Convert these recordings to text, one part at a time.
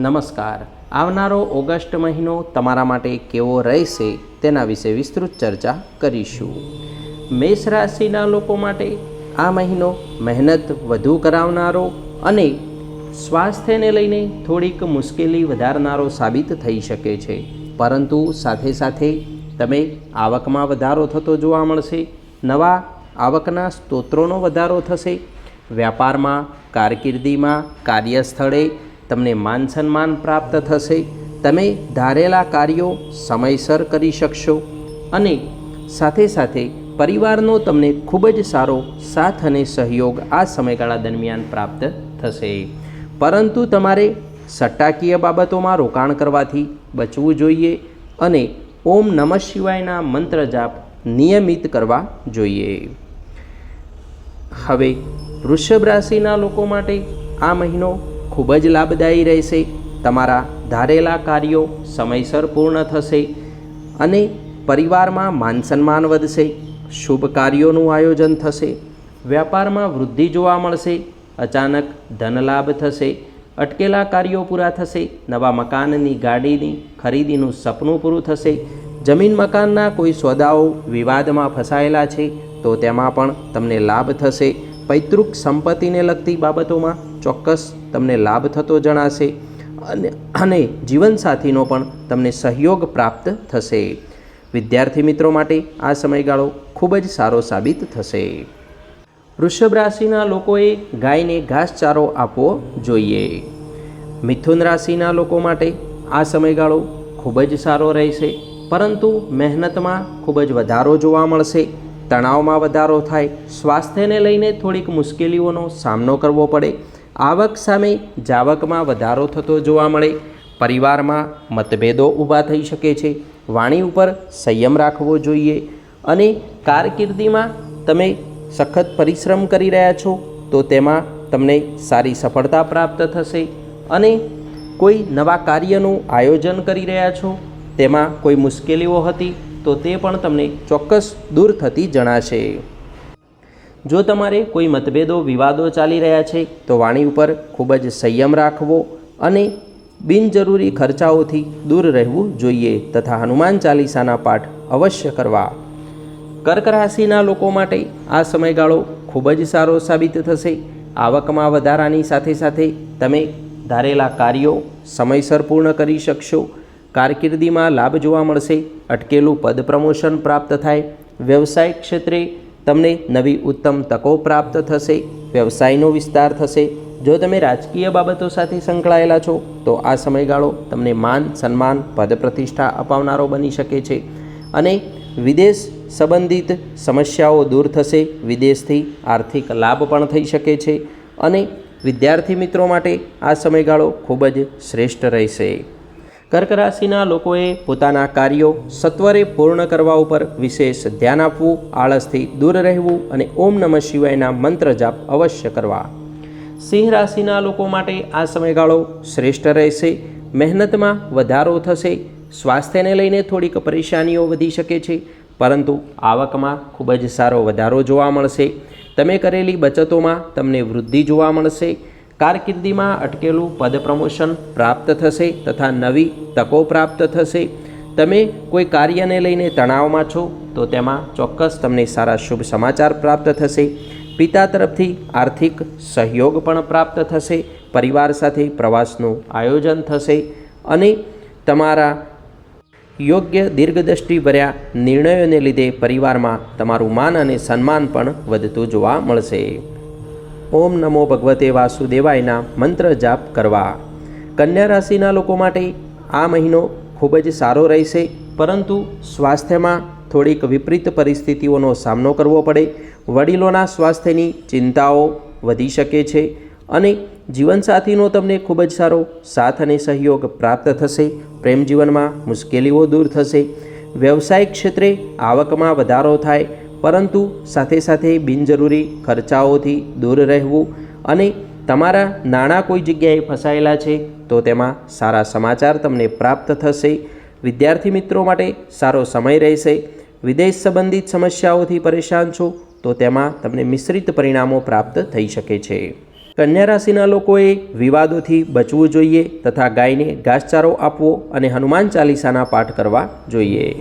નમસ્કાર. આવનારો ઓગસ્ટ મહિનો તમારા માટે કેવો રહેશે તેના વિશે વિસ્તૃત ચર્ચા કરીશું. મેષ રાશિના લોકો માટે આ મહિનો મહેનત વધુ કરાવનારો અને સ્વાસ્થ્યને લઈને થોડીક મુશ્કેલી વધારનારો સાબિત થઈ શકે છે. પરંતુ સાથે સાથે તમે આવકમાં વધારો થતો જોવા મળશે, નવા આવકના સ્ત્રોતોનો વધારો થશે, વ્યાપારમાં, કારકિર્દીમાં, કાર્યસ્થળે તમને માન સન્માન પ્રાપ્ત થશે. તમે ધારેલા કાર્યો સમયસર કરી શકશો અને સાથે સાથે પરિવારનો તમને ખૂબ જ સારો સાથ અને સહયોગ આ સમયગાળા દરમિયાન પ્રાપ્ત થશે. પરંતુ તમારે સટ્ટાકીય બાબતોમાં રોકાણ કરવાથી બચવું જોઈએ અને ઓમ નમઃ શિવાયના મંત્ર જાપ નિયમિત કરવા જોઈએ. હવે વૃષભ રાશિના લોકો માટે આ મહિનો ખૂબ જ લાભદાયી રહેશે. તમારા ધારેલા કાર્યો સમયસર પૂર્ણ થશે અને પરિવારમાં માન સન્માન વધશે. શુભ કાર્યોનું આયોજન થશે. વ્યાપારમાં વૃદ્ધિ જોવા મળશે. અચાનક ધનલાભ થશે. અટકેલા કાર્યો પૂરા થશે. નવા મકાનની ગાડીની ખરીદીનું સપનું પૂરું થશે. જમીન મકાનના કોઈ સોદાઓ વિવાદમાં ફસાયેલા છે તો તેમાં પણ તમને લાભ થશે. પૈતૃક સંપત્તિને લગતી બાબતોમાં ચોક્કસ તમને લાભ થતો જણાશે અને અને જીવનસાથીનો પણ તમને સહયોગ પ્રાપ્ત થશે. વિદ્યાર્થી મિત્રો માટે આ સમયગાળો ખૂબ જ સારો સાબિત થશે. વૃષભ રાશિના લોકોએ ગાયને ઘાસચારો આપવો જોઈએ. મિથુન રાશિના લોકો માટે આ સમયગાળો ખૂબ જ સારો રહેશે, પરંતુ મહેનતમાં ખૂબ જ વધારો જોવા મળશે. તણાવમાં વધારો થાય, સ્વાસ્થ્યને લઈને થોડીક મુશ્કેલીઓનો સામનો કરવો પડે. આવક સામે જાવકમાં વધારો થતો જોવા મળે. પરિવારમાં મતભેદો ઊભા થઈ શકે છે. વાણી ઉપર સંયમ રાખવો જોઈએ. અને કારકિર્દીમાં તમે સખત પરિશ્રમ કરી રહ્યા છો, તો તેમાં તમને સારી સફળતા પ્રાપ્ત થશે. અને કોઈ નવા કાર્યનું આયોજન કરી રહ્યા છો, તેમાં કોઈ મુશ્કેલીઓ હતી? તો તે પણ તમને ચોક્કસ દૂર થતી જણાશે. જો તમારે કોઈ મતભેદો, વિવાદો ચાલી રહ્યા છે, તો વાણી ઉપર ખૂબ જ સંયમ રાખવો અને બિનજરૂરી ખર્ચાઓથી દૂર રહેવું જોઈએ તથા હનુમાન ચાલીસાના પાઠ અવશ્ય કરવા. કર્ક રાશિના લોકો માટે આ સમયગાળો ખૂબ જ સારો સાબિત થશે. આવકમાં વધારાની સાથે સાથે તમે ધારેલા કાર્યો સમયસર પૂર્ણ કરી શકશો કારકિર્દીમાં લાભ જોવા મળશે. અટકેલું પદ પ્રમોશન પ્રાપ્ત થાય. વ્યવસાય ક્ષેત્રે તમને નવી ઉત્તમ તકો પ્રાપ્ત થશે. વ્યવસાયનો વિસ્તાર થશે. જો તમે રાજકીય બાબતો સાથે સંકળાયેલા છો, તો આ સમયગાળો તમને માન, સન્માન, પદ પ્રતિષ્ઠા અપાવનારો બની શકે છે. અને વિદેશ સંબંધિત સમસ્યાઓ દૂર થશે. વિદેશથી આર્થિક લાભ પણ થઈ શકે છે. અને વિદ્યાર્થી મિત્રો માટે આ સમયગાળો ખૂબ જ શ્રેષ્ઠ રહેશે. કર્ક રાશિના લોકોએ પોતાના કાર્યો સત્વરે પૂર્ણ કરવા ઉપર વિશેષ ધ્યાન આપવું, આળસથી દૂર રહેવું અને ઓમ નમઃ શિવાયના મંત્ર જાપ અવશ્ય કરવા. સિંહ રાશિના લોકો માટે આ સમયગાળો શ્રેષ્ઠ રહેશે, મહેનતમાં વધારો થશે, સ્વાસ્થ્યને લઈને થોડીક પરેશાનીઓ વધી શકે છે, પરંતુ આવકમાં ખૂબ જ સારો વધારો જોવા મળશે. તમે કરેલી બચતોમાં તમને વૃદ્ધિ જોવા મળશે કારકિર્દીમાં અટકેલું પદ પ્રમોશન પ્રાપ્ત થશે તથા નવી તકો પ્રાપ્ત થશે. તમે કોઈ કાર્યને લઈને તણાવમાં છો, તો તેમાં ચોક્કસ તમને સારા શુભ સમાચાર પ્રાપ્ત થશે. પિતા તરફથી આર્થિક સહયોગ પણ પ્રાપ્ત થશે. પરિવાર સાથે પ્રવાસનું આયોજન થશે અને તમારા યોગ્ય દીર્ઘદ્રષ્ટિ ભર્યા નિર્ણયોને લીધે પરિવારમાં તમારું માન અને સન્માન પણ વધતું જોવા મળશે. ઓમ નમો ભગવતે વાસુદેવાયના મંત્ર જાપ કરવા. કન્યા રાશિના લોકો માટે આ મહિનો ખૂબ જ સારો રહેશે, પરંતુ સ્વાસ્થ્યમાં થોડીક વિપરીત પરિસ્થિતિઓનો સામનો કરવો પડે. વડીલોના સ્વાસ્થ્યની ચિંતાઓ વધી શકે છે અને જીવનસાથીનો તમને ખૂબ જ સારો સાથ અને સહયોગ પ્રાપ્ત થશે. પ્રેમ જીવનમાં મુશ્કેલીઓ દૂર થશે. વ્યવસાયિક ક્ષેત્રે આવકમાં વધારો થાય પરંતુ સાથે સાથે બિનજરૂરી ખર્ચાઓથી દૂર રહેવું અને તમારા નાણાં કોઈ જગ્યાએ ફસાયેલા છે, તો તેમાં સારા સમાચાર તમને પ્રાપ્ત થશે. વિદ્યાર્થી મિત્રો માટે સારો સમય રહેશે. વિદેશ સંબંધિત સમસ્યાઓથી પરેશાન છો, તો તેમાં તમને મિશ્રિત પરિણામો પ્રાપ્ત થઈ શકે છે. કન્યા રાશિના લોકોએ વિવાદોથી બચવું જોઈએ તથા ગાયને ઘાસચારો આપવો અને હનુમાન ચાલીસાના પાઠ કરવા જોઈએ.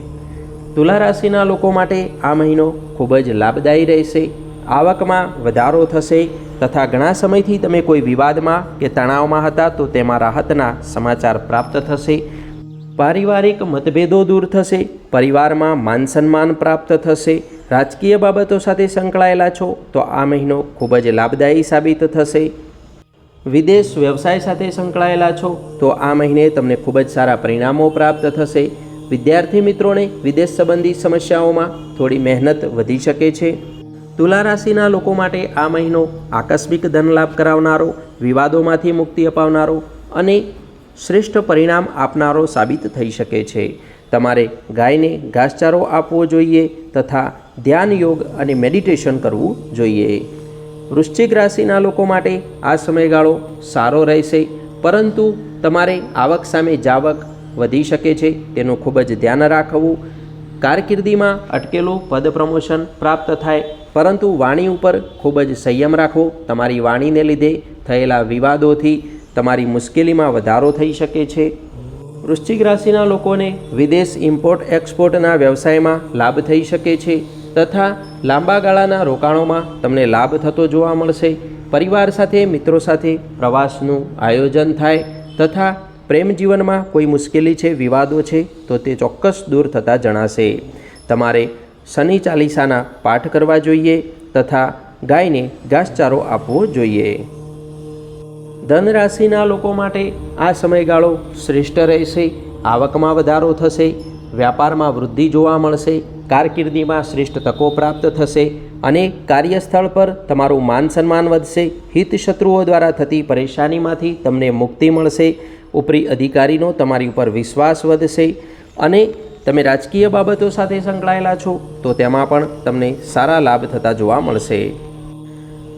તુલા રાશિના લોકો માટે આ મહિનો ખૂબ જ લાભદાયી રહેશે. આવકમાં વધારો થશે તથા ઘણા સમયથી તમે કોઈ વિવાદમાં કે તણાવમાં હતા તો તેમાં રાહતના સમાચાર પ્રાપ્ત થશે. પારિવારિક મતભેદો દૂર થશે, પરિવારમાં માન સન્માન પ્રાપ્ત થશે. રાજકીય બાબતો સાથે સંકળાયેલા છો તો આ મહિનો ખૂબ જ લાભદાયી સાબિત થશે. વિદેશ વ્યવસાય સાથે સંકળાયેલા છો તો આ મહિને તમને ખૂબ જ સારા પરિણામો પ્રાપ્ત થશે. વિદ્યાર્થી મિત્રોને વિદેશ સંબંધી સમસ્યાઓમાં થોડી મહેનત વધી શકે છે. તુલા રાશિના લોકો માટે આ મહિનો આકસ્મિક ધનલાભ કરાવનારો, વિવાદોમાંથી મુક્તિ અપાવનારો અને શ્રેષ્ઠ પરિણામ આપનારો સાબિત થઈ શકે છે. તમારે ગાયને ઘાસચારો આપવો જોઈએ તથા ધ્યાન યોગ અને મેડિટેશન કરવું જોઈએ. વૃશ્ચિક રાશિના લોકો માટે આ સમયગાળો સારો રહેશે, પરંતુ તમારે આવક સામે જાવક વધી શકે છે, તેનું ખૂબ જ ધ્યાન રાખવું. કારકિર્દીમાં અટકેલું પદ પ્રમોશન પ્રાપ્ત થાય, પરંતુ વાણી ઉપર ખૂબ જ સંયમ રાખવો તમારી વાણીને લીધે થયેલા વિવાદોથી તમારી મુશ્કેલીમાં વધારો થઈ શકે છે. વૃશ્ચિક રાશિના લોકોને વિદેશ ઇમ્પોર્ટ એક્સપોર્ટના વ્યવસાયમાં લાભ થઈ શકે છે, તથા લાંબા ગાળાના રોકાણોમાં તમને લાભ થતો જોવા મળશે. પરિવાર સાથે, મિત્રો સાથે પ્રવાસનું આયોજન થાય, તથા પ્રેમ જીવનમાં કોઈ મુશ્કેલી છે, વિવાદો છે, તો તે ચોક્કસ દૂર થતાં જણાશે. તમારે શનિ ચાલીસાના પાઠ કરવા જોઈએ તથા ગાયને ઘાસચારો આપવો જોઈએ. ધન રાશિના લોકો માટે આ સમયગાળો શ્રેષ્ઠ રહેશે, આવકમાં વધારો થશે, વ્યાપારમાં વૃદ્ધિ જોવા મળશે, કારકિર્દીમાં શ્રેષ્ઠ તકો પ્રાપ્ત થશે અને કાર્યસ્થળ પર તમારું માન સન્માન વધશે. હિત શત્રુઓ દ્વારા થતી પરેશાનીમાંથી તમને મુક્તિ મળશે. ઉપરી અધિકારીનો તમારી ઉપર વિશ્વાસ વધશે અને તમે રાજકીય બાબતો સાથે સંકળાયેલા છો, તો તેમાં પણ તમને સારા લાભ થતા જોવા મળશે.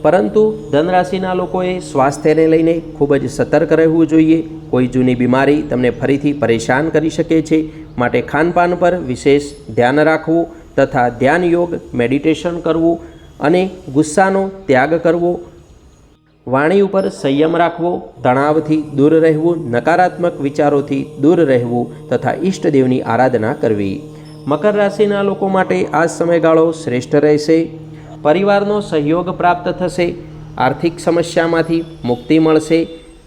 પરંતુ ધનરાશિના લોકોએ સ્વાસ્થ્યને લઈને ખૂબ જ સતર્ક રહેવું જોઈએ. કોઈ જૂની બીમારી તમને ફરીથી પરેશાન કરી શકે છે. માટે ખાનપાન પર વિશેષ ધ્યાન રાખવું તથા ધ્યાન યોગ, મેડિટેશન કરવું અને ગુસ્સાનો ત્યાગ કરવો વાણી ઉપર સંયમ રાખવો, તણાવથી દૂર રહેવું, નકારાત્મક વિચારોથી દૂર રહેવું તથા ઈષ્ટદેવની આરાધના કરવી. મકર રાશિના લોકો માટે આ સમયગાળો શ્રેષ્ઠ રહેશે. પરિવારનો સહયોગ પ્રાપ્ત થશે, આર્થિક સમસ્યામાંથી મુક્તિ મળશે,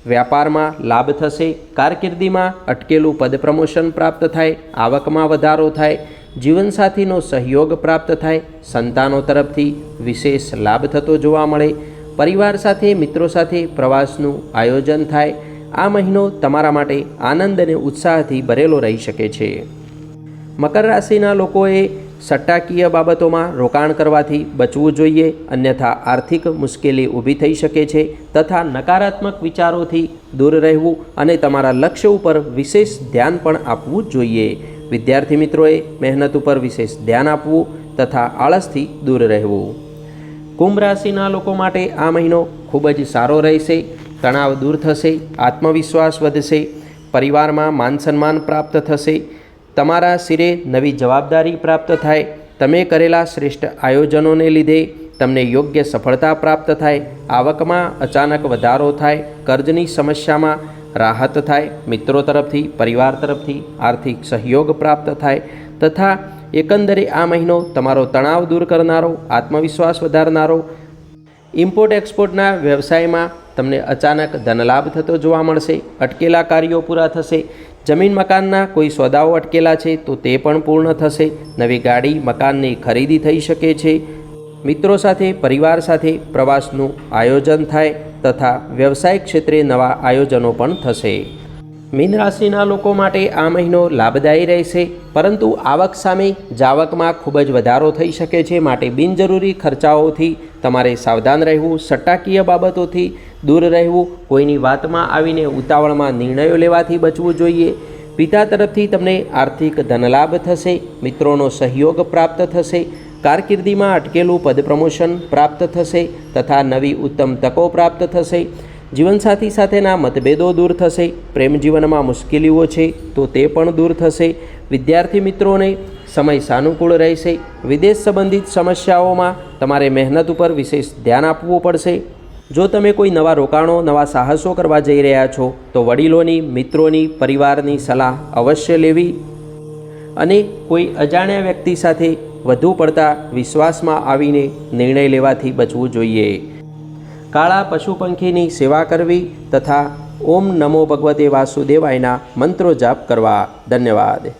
વ્યાપારમાં લાભ થશે, કારકિર્દીમાં અટકેલું પદ પ્રમોશન પ્રાપ્ત થાય, આવકમાં વધારો થાય, જીવનસાથીનો સહયોગ પ્રાપ્ત થાય, સંતાનો તરફથી વિશેષ લાભ થતો જોવા મળે પરિવાર સાથે, મિત્રો સાથે પ્રવાસનું આયોજન થાય. આ મહિનો તમારા માટે આનંદ અને ઉત્સાહથી ભરેલો રહી શકે છે. મકર રાશિના લોકોએ સટ્ટાકીય બાબતોમાં રોકાણ કરવાથી બચવું જોઈએ. અન્યથા આર્થિક મુશ્કેલી ઊભી થઈ શકે છે તથા નકારાત્મક વિચારોથી દૂર રહેવું અને તમારા લક્ષ્ય ઉપર વિશેષ ધ્યાન પણ આપવું જોઈએ. વિદ્યાર્થી મિત્રોએ મહેનત ઉપર વિશેષ ધ્યાન આપવું તથા આળસથી દૂર રહેવું. કુંભ રાશિના લોકો માટે આ મહિનો ખૂબ જ સારો રહેશે, તણાવ દૂર થશે, આત્મવિશ્વાસ વધશે, પરિવારમાં માન સન્માન પ્રાપ્ત થશે, તમારા શિરે નવી જવાબદારી પ્રાપ્ત થાય, તમે કરેલા શ્રેષ્ઠ આયોજનોને લીધે તમને યોગ્ય સફળતા પ્રાપ્ત થાય, આવકમાં અચાનક વધારો થાય, કર્જની સમસ્યામાં રાહત થાય, મિત્રો તરફથી, પરિવાર તરફથી આર્થિક સહયોગ પ્રાપ્ત થાય તથા એકંદરે આ મહિનો તમારો તણાવ દૂર કરનારો, આત્મવિશ્વાસ વધારનારો. ઇમ્પોર્ટ એક્સપોર્ટના વ્યવસાયમાં તમને અચાનક ધનલાભ થતો જોવા મળશે, અટકેલા કાર્યો પૂરા થશે, જમીન મકાનના કોઈ સોદાઓ અટકેલા છે તો તે પણ પૂર્ણ થશે, નવી ગાડી, મકાનની ખરીદી થઈ શકે છે. મિત્રો સાથે, પરિવાર સાથે પ્રવાસનું આયોજન થાય તથા વ્યવસાયિક ક્ષેત્રે નવા આયોજનો પણ થશે. મીન રાશિના લોકો માટે આ મહિનો લાભદાયી રહેશે, પરંતુ આવક સામે જાવકમાં ખૂબ જ વધારો થઈ શકે છે માટે બિનજરૂરી ખર્ચાઓથી તમારે સાવધાન રહેવું, સટ્ટાકીય બાબતોથી દૂર રહેવું, કોઈની વાતમાં આવીને ઉતાવળમાં નિર્ણયો લેવાથી બચવું જોઈએ. પિતા તરફથી તમને આર્થિક ધનલાભ થશે, મિત્રોનો સહયોગ પ્રાપ્ત થશે, કારકિર્દીમાં અટકેલું પદ પ્રમોશન પ્રાપ્ત થશે, તથા નવી ઉત્તમ તકો પ્રાપ્ત થશે. જીવનસાથી સાથેના મતભેદો દૂર થશે, પ્રેમ જીવનમાં મુશ્કેલીઓ છે તો તે પણ દૂર થશે. વિદ્યાર્થી મિત્રોને સમય સાનુકૂળ રહેશે. વિદેશ સંબંધિત સમસ્યાઓમાં તમારે મહેનત ઉપર વિશેષ ધ્યાન આપવું પડશે. જો તમે કોઈ નવા રોકાણો, નવા સાહસો કરવા જઈ રહ્યા છો, તો વડીલોની, મિત્રોની, પરિવારની સલાહ અવશ્ય લેવી. અને કોઈ અજાણ્યા વ્યક્તિ સાથે વધુ પડતા વિશ્વાસમાં આવીને નિર્ણય લેવાથી બચવું જોઈએ. કાળા પશુ પંખીની સેવા કરવી તથા ઓમ નમો ભગવતે વાસુદેવાયના મંત્રો જાપ કરવા. ધન્યવાદ.